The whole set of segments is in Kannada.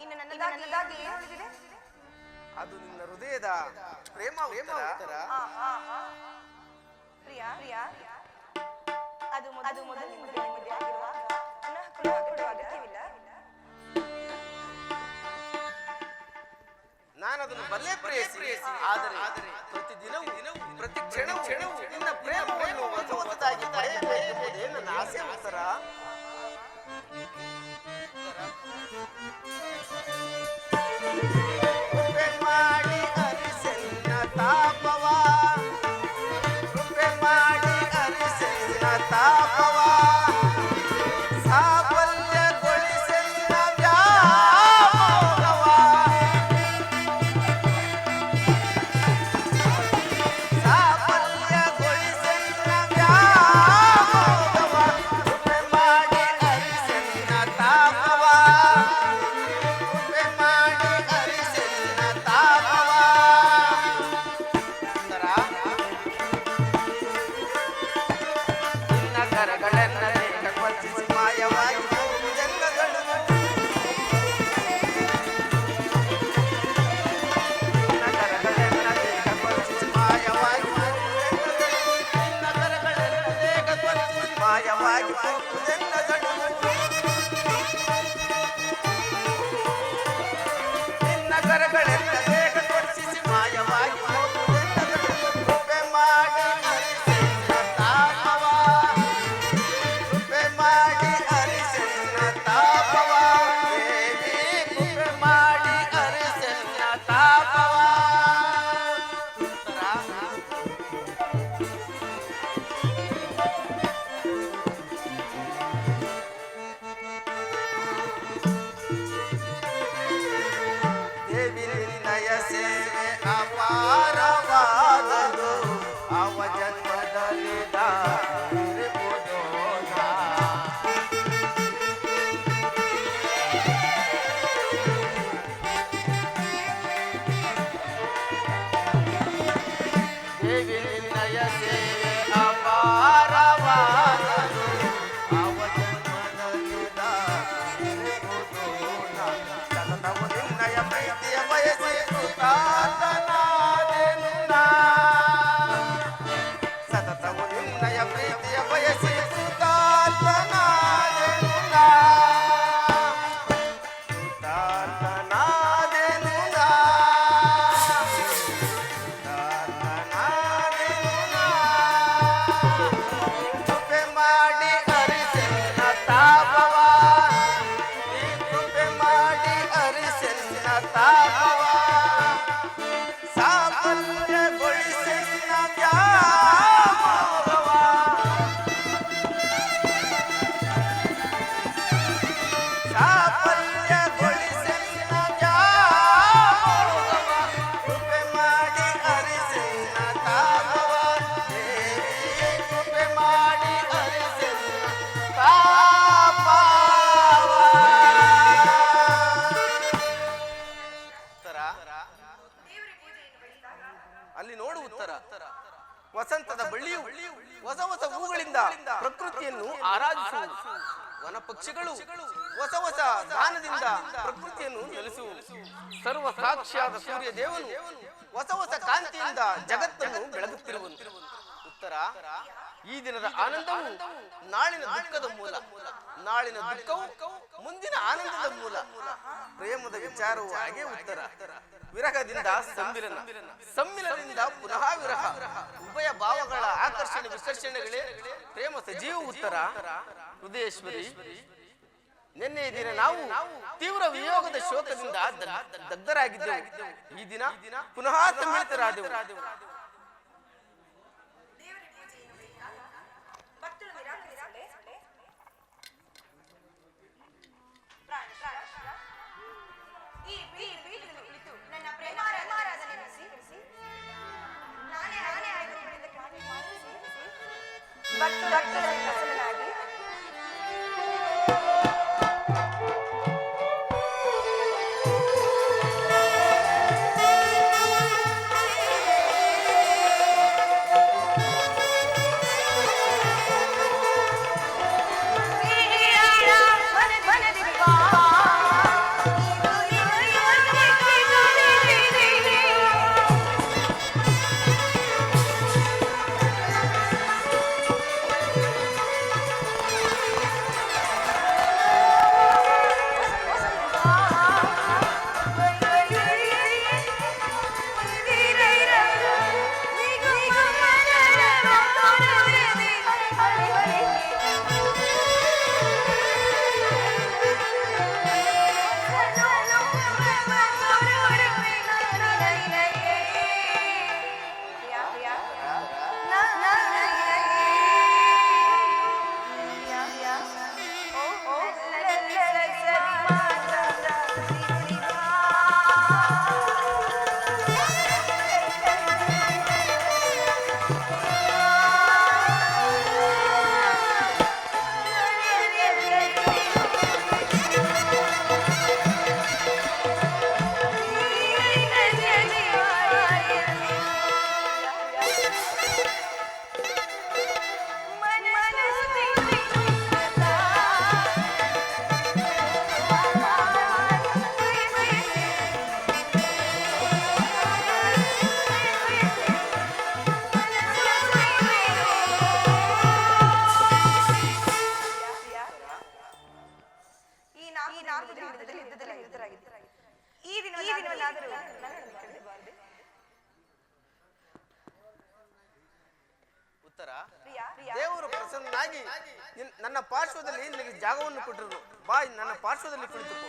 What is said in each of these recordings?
ಇನ್ನು ನನ್ನದಾಗಿ ಅದು ನಿನ್ನ ಹೃದಯದ ಪ್ರೇಮ ಪ್ರೇಮ ಉತ್ತರ. ಪ್ರಿಯಾ? ಪ್ರಿಯಾ? ಅದು ಅದು ಮೊದಲಿನಿಂದಲೇ ನಾನದನ್ನು ಆಗಿರುವ ಬಲ್ಲೆ ಪ್ರೇಯಸಿ ಆದರೆ ಪ್ರತಿ ದಿನವೂ ದಿನವೂ ಪ್ರತಿ ಕ್ಷಣವೂ ಕ್ಷಣವೂ ನಿನ್ನ ಪ್ರೇಮವನ್ನು ಹೊಸ ಆಸೆ ಉತ್ತರ? Música ಸಾಕ್ಷಿಯಾದ ಸೂರ್ಯ ದೇವನು ಹೊಸ ಹೊಸ ಕಾಂತಿಯಿಂದ ಜಗತ್ತನ್ನು ಬೆಳಗುತ್ತಿರುವನು. ಉತ್ತರ, ಈ ದಿನದ ಆನಂದವು ನಾಳಿನ ದುಃಖದ ಮೂಲ. ನಾಳಿನ ದುಃಖವು ಮುಂದಿನ ಆನಂದದ ಮೂಲ. ಪ್ರೇಮದ ವಿಚಾರವು ಹಾಗೆ ಉತ್ತರ. ವಿರಹದಿಂದ ಸಮ್ಮಿಲನ. ಸಮ್ಮಿಲನದಿಂದ ಪುನಃ ವಿರಹ. ಉಭಯ ಭಾವಗಳ ಆಕರ್ಷಣೆ ವಿಕರ್ಷಣೆಗಳೇ ಪ್ರೇಮ ಸಜೀವ ಉತ್ತರ. ಹೃದಯೇಶ್ವರಿ ನಿನ್ನೆ ದಿನ ನಾವು ತೀವ್ರ ವಿಯೋಗದ ಶೋಕದಿಂದ ದಗ್ಧರಾಗಿದ್ದೇವೆ ಈ ದಿನ ಪುನಃ ಸಮ್ಮಿಳಿತರಾದೆವು ಬೇಕಾ? ಭಕ್ತರು ಪ್ರಿಯಾ ದೇವರು ಪ್ರಸನ್ನನಾಗಿ ನನ್ನ ಪಾರ್ಶ್ವದಲ್ಲಿ ನಿನಗೆ ಜಾಗವನ್ನು ಕೊಟ್ಟರು ಬಾ ನನ್ನ ಪಾರ್ಶ್ವದಲ್ಲಿ ಕುಳಿತುಕೋ.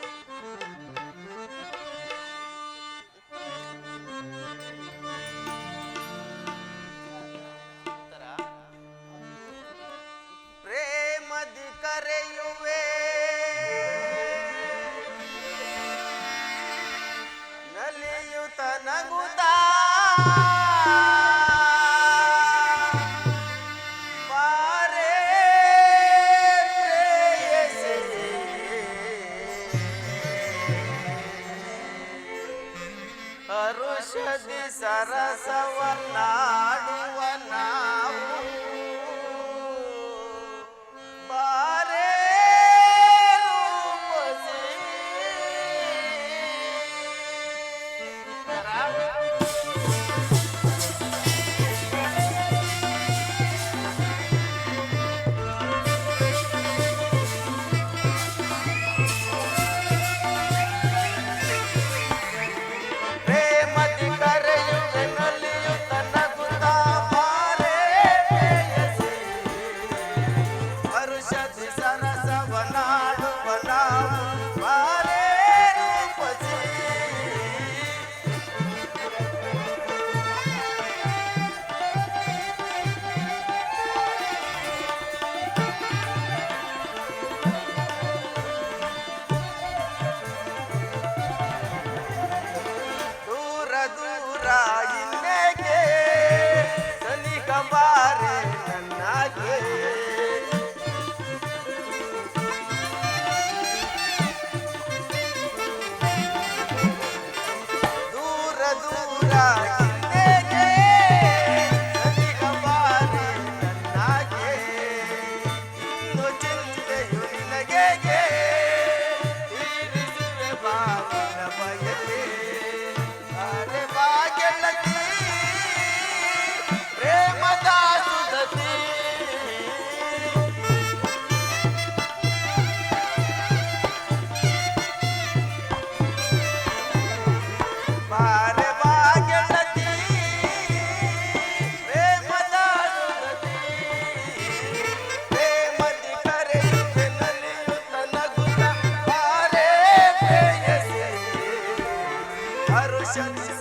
Gracias.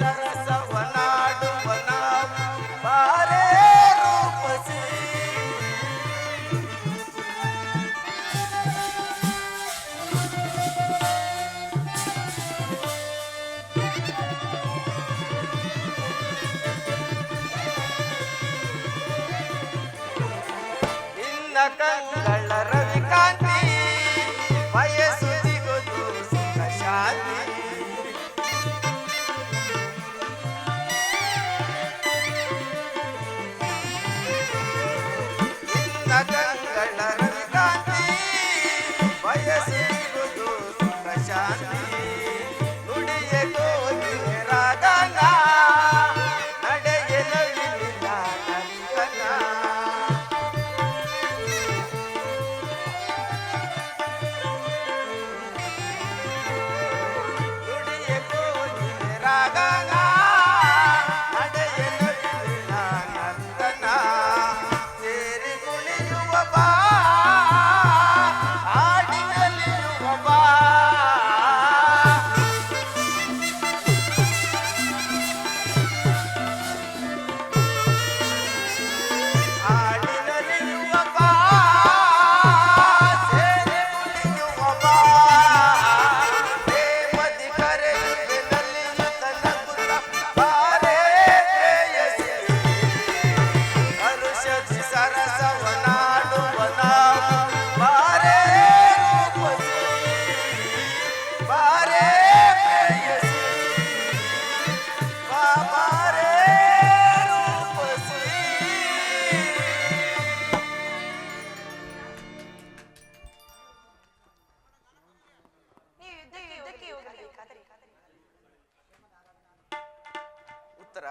ಉತ್ತರ.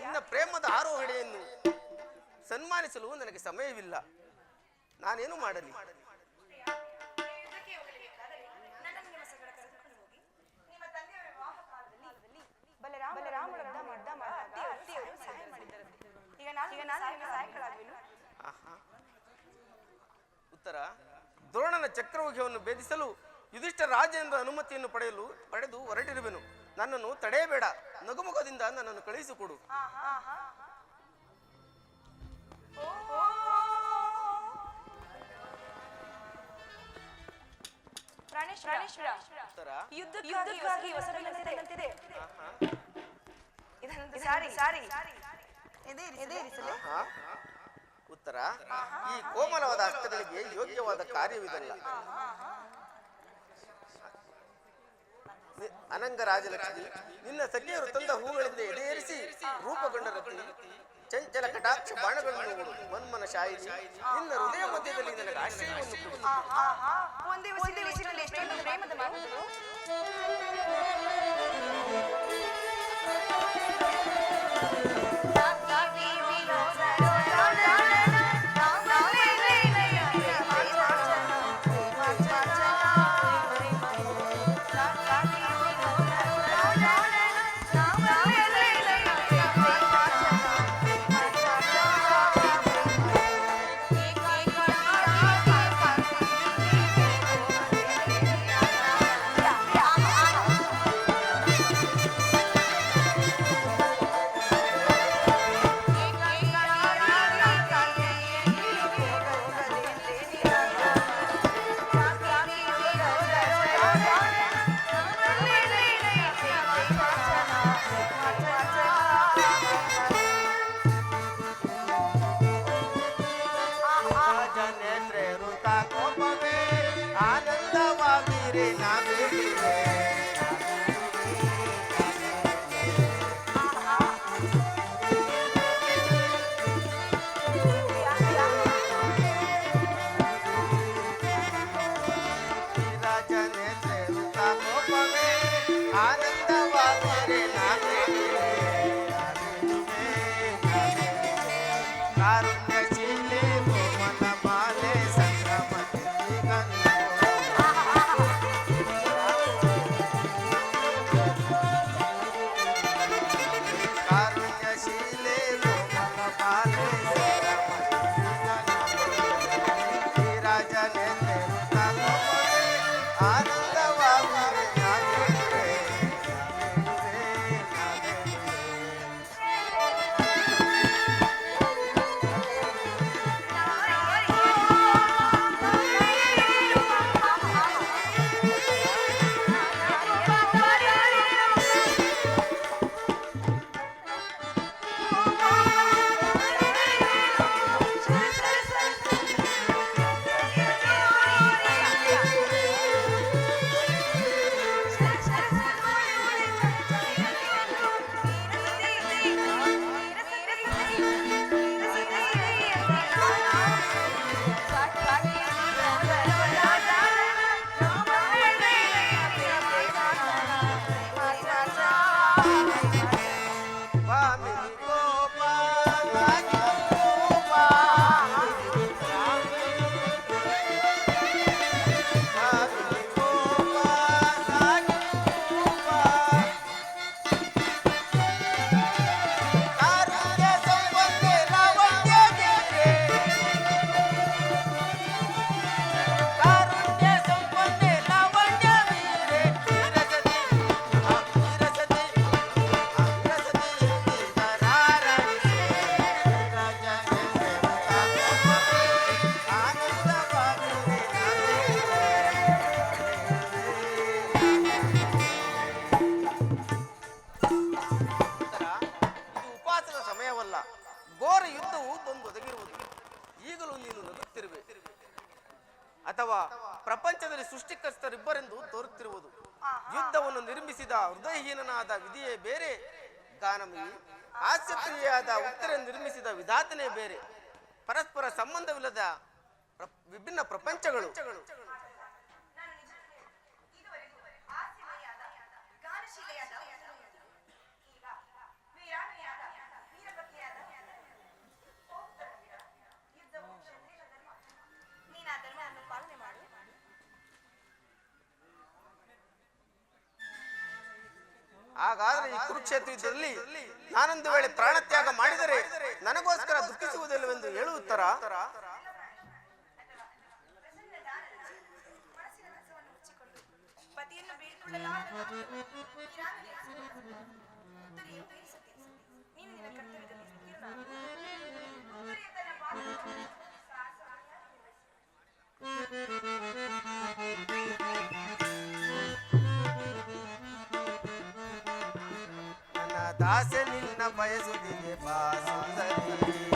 ನಿನ್ನ ಪ್ರೇಮದ ಆರೋಹಣೆಯನ್ನು ಸನ್ಮಾನಿಸಲು ನನಗೆ ಸಮಯವಿಲ್ಲ. ನಾನೇನು ಮಾಡಲಿ? ವಂಶವನ್ನು ಭೇದಿಸಲು ಯುಧಿಷ್ಠ ರಾಜೇಂದ್ರ ಅನುಮತಿಯನ್ನು ಪಡೆಯಲು ಪಡೆದು ಹೊರಟಿರುವೆನು. ನನ್ನನ್ನು ತಡೆಯಬೇಡ. ನಗುಮುಖದಿಂದ ನನ್ನನ್ನು ಕಳುಹಿಸಿಕೊಡು. ಉತ್ತರ. ಈ ಕೋಮಲವಾದ ಅಷ್ಟಗಳಿಗೆ ಯೋಗ್ಯವಾದ ಕಾರ್ಯವಿದೆಲ್ಲ. ಅನಂಗ ರಾಜಲಕ್ಷ್ಮಿ, ನಿನ್ನ ಸಖಿಯರು ತಂದ ಹೂಗಳಿಂದ ಎಡೆಯೇರಿಸಿ ರೂಪಗೊಂಡ ರತಿ ಚಂಚಲ ಕಟಾಕ್ಷ ಬಾಣಗಳನ್ನು ಮನ್ಮನ ಶಾಯಿನಿ, ನಿನ್ನ ಹೃದಯ ಮಧ್ಯದಲ್ಲಿ ನನಗೆ ಆಶ್ರಯವನ್ನು 啊那 ಹಾಗಾದ್ರೆ ಈ ಕುರುಕ್ಷೇತ್ರ ಯುದ್ಧದಲ್ಲಿ ನಾನೊಂದು ವೇಳೆ ಪ್ರಾಣತ್ಯಾಗ ಮಾಡಿದರೆ ನನಗೋಸ್ಕರ ದುಃಖಿಸುವುದಿಲ್ಲವೆಂದು ಹೇಳುತ್ತರ Thank you. कासे मिलना पये सुधी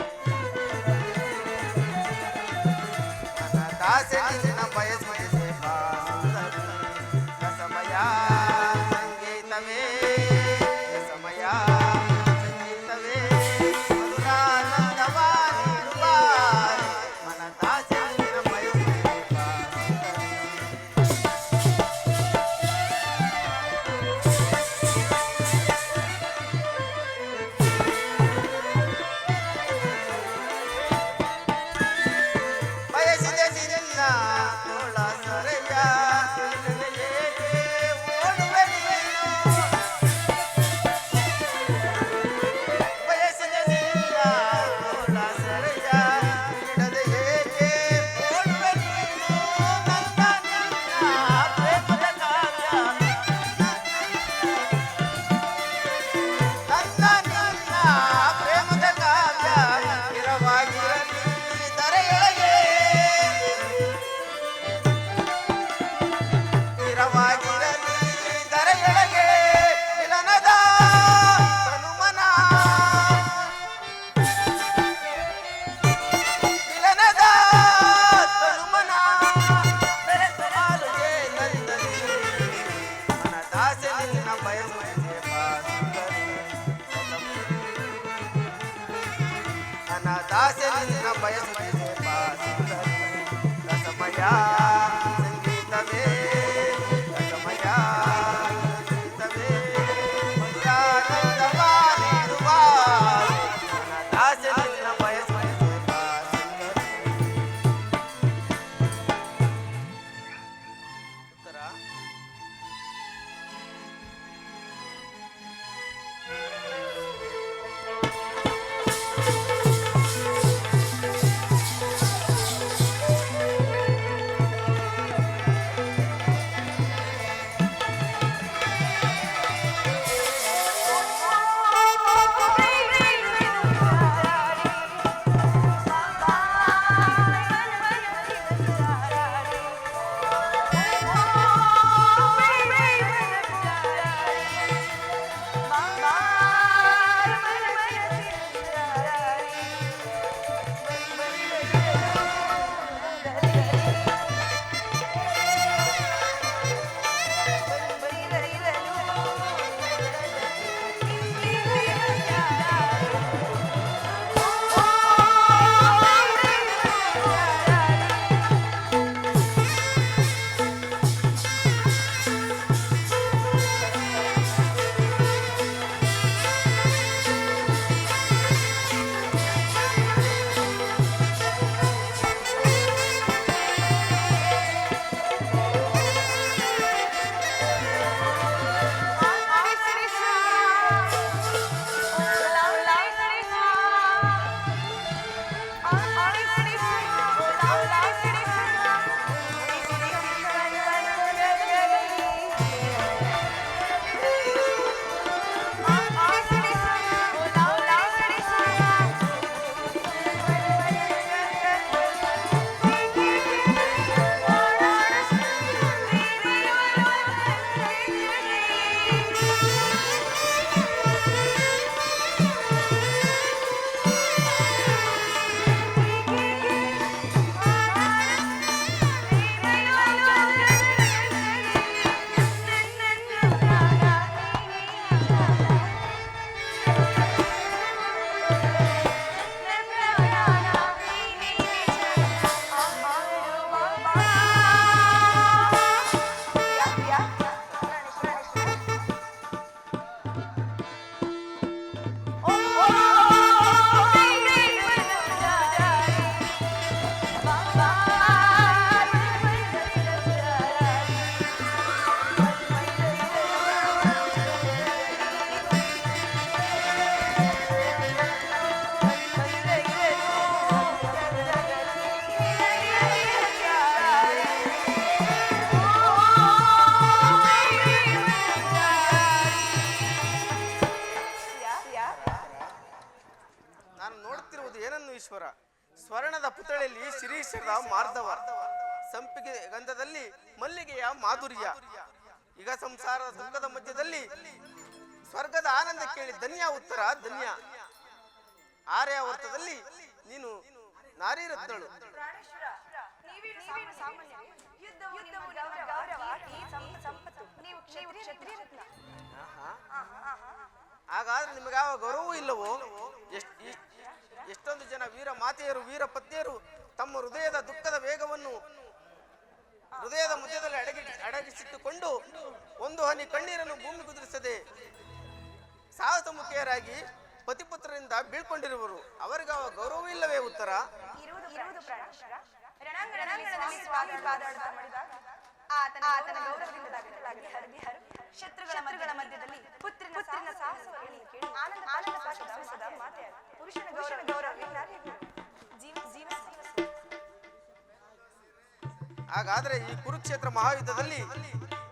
ಪುತಳೆಯಲ್ಲಿ ಶಿರೀಷದ ಮಾರ್ಧವ ಸಂಪಿಗೆ ಗಂಧದಲ್ಲಿ ಮಲ್ಲಿಗೆಯ ಮಾಧುರ್ಯ ಈಗ ಸಂಸಾರದ ದುಃಖದ ಮಧ್ಯದಲ್ಲಿ ಸ್ವರ್ಗದ ಆನಂದ ಕೇಳಿ ಧನ್ಯ ಉತ್ತರ ಧನ್ಯ ಆರ್ಯಾವರ್ತದಲ್ಲಿ ನೀನು ನಾರಿ ರತ್ನಳು. ಹಾಗಾದ್ರೆ ನಿಮಗೆ ಯಾವ ಗೌರವವೂ ಇಲ್ಲವೋ ಎಷ್ಟು ಎಷ್ಟೊಂದು ಜನ ವೀರ ಮಾತೆಯರು ವೀರ ಪತ್ನಿಯರು ತಮ್ಮ ಹೃದಯದ ದುಃಖದ ವೇಗವನ್ನು ಹೃದಯದ ಮಧ್ಯದಲ್ಲಿ ಅಡಗಿ ಅಡಗಿಸಿಟ್ಟುಕೊಂಡು ಒಂದು ಹನಿ ಕಣ್ಣೀರನ್ನು ಭೂಮಿ ಕುದುರಿಸದೆ ಸಾಹಸಮುಖಿಯರಾಗಿ ಪತಿಪುತ್ರರಿಂದ ಬೀಳ್ಕೊಂಡಿರುವರು. ಅವರಿಗೆ ಅವ ಗೌರವವಿಲ್ಲವೇ ಉತ್ತರ? ಆತನ ಆತನ ಗೌರವದಿಂದ ಶತ್ರುಗಳ ಮಧ್ಯದಲ್ಲಿ ಪುತ್ರನ ಪುತ್ರನ ಸಾಹಸವನ್ನು ಕೇಳಿ. ಆನಂದ ಆನಂದ ಸಾಹಸದ ಮಾತೆ ಪುರುಷನ ಗೌರವ ಗೌರವ ಜೀವ ಜೀವ ಹಾಗಾದ್ರೆ ಈ ಕುರುಕ್ಷೇತ್ರ ಮಹಾಯುದ್ಧದಲ್ಲಿ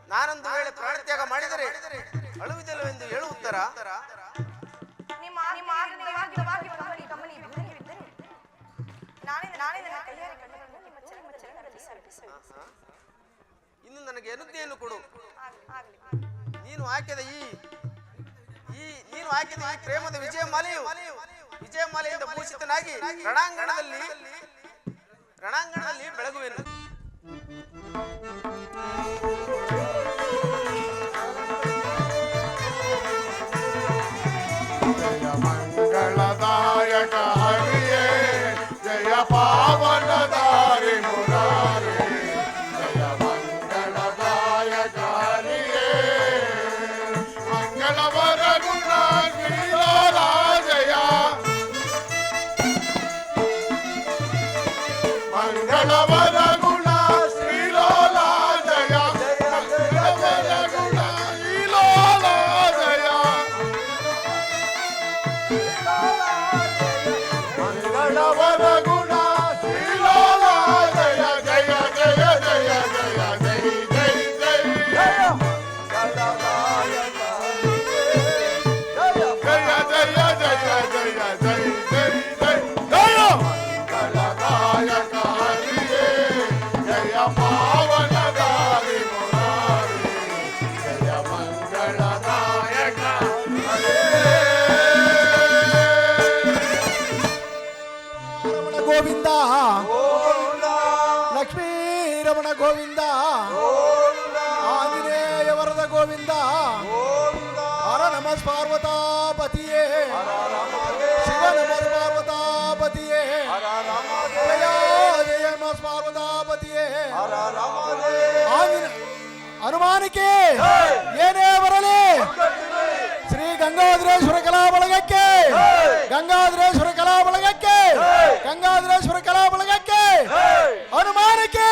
ನಾನೊಂದು ವೇಳೆ ಪ್ರಾಣತ್ಯಾಗ ಮಾಡಿದರೆ ಅಳುವುದಿಲ್ಲವೆಂದು ಹೇಳು ಉತ್ತರ ನಿಮ್ಮ ನಿಮ್ಮ ಬಿದ್ದರೆ? ನಾಳೆ ನಾಳೆ ನನ್ನ ಕೈಯಾರೆ ಕಣ್ಣುಗಳನ್ನು ನಿಮ್ಮ ಚರಣ ಚರಣದಲ್ಲಿ ಸಮರ್ಪಿಸುವೆ ಇನ್ನು ನನಗೆ ಅನುಜ್ಞೆಯನ್ನು ಕೊಡು? ಆಗ್ಲಿ ಆಗ್ಲಿ. ನೀನು ಹಾಕಿದ ಈ ಈ ನೀನು ಹಾಕಿದ ಈ ಪ್ರೇಮದ ವಿಜಯ ಮಾಲೆಯು, ವಿಜಯ ಮಾಲೆಯಿಂದ ಭೂಷಿತನಾಗಿ ರಣಾಂಗಣದಲ್ಲಿ ರಣಾಂಗಣದಲ್ಲಿ ಬೆಳಗುವೆನು. ಮಂಗಳದಾಯಕ ಹರಿಯೇ, ಜಯ ಪಾವನದಾರಿ ಹನುಮಾನಿಕೆ ಏನೇ ಬರಲಿ ಶ್ರೀ ಗಂಗಾಧರೇಶ್ವರ ಕಲಾ ಬಳಗಕ್ಕೆ ಗಂಗಾಧರೇಶ್ವರ ಕಲಾ ಬಳಗಕ್ಕೆ ಗಂಗಾಧರೇಶ್ವರ ಕಲಾ ಬಳಗಕ್ಕೆ ಹನುಮಾನಕ್ಕೆ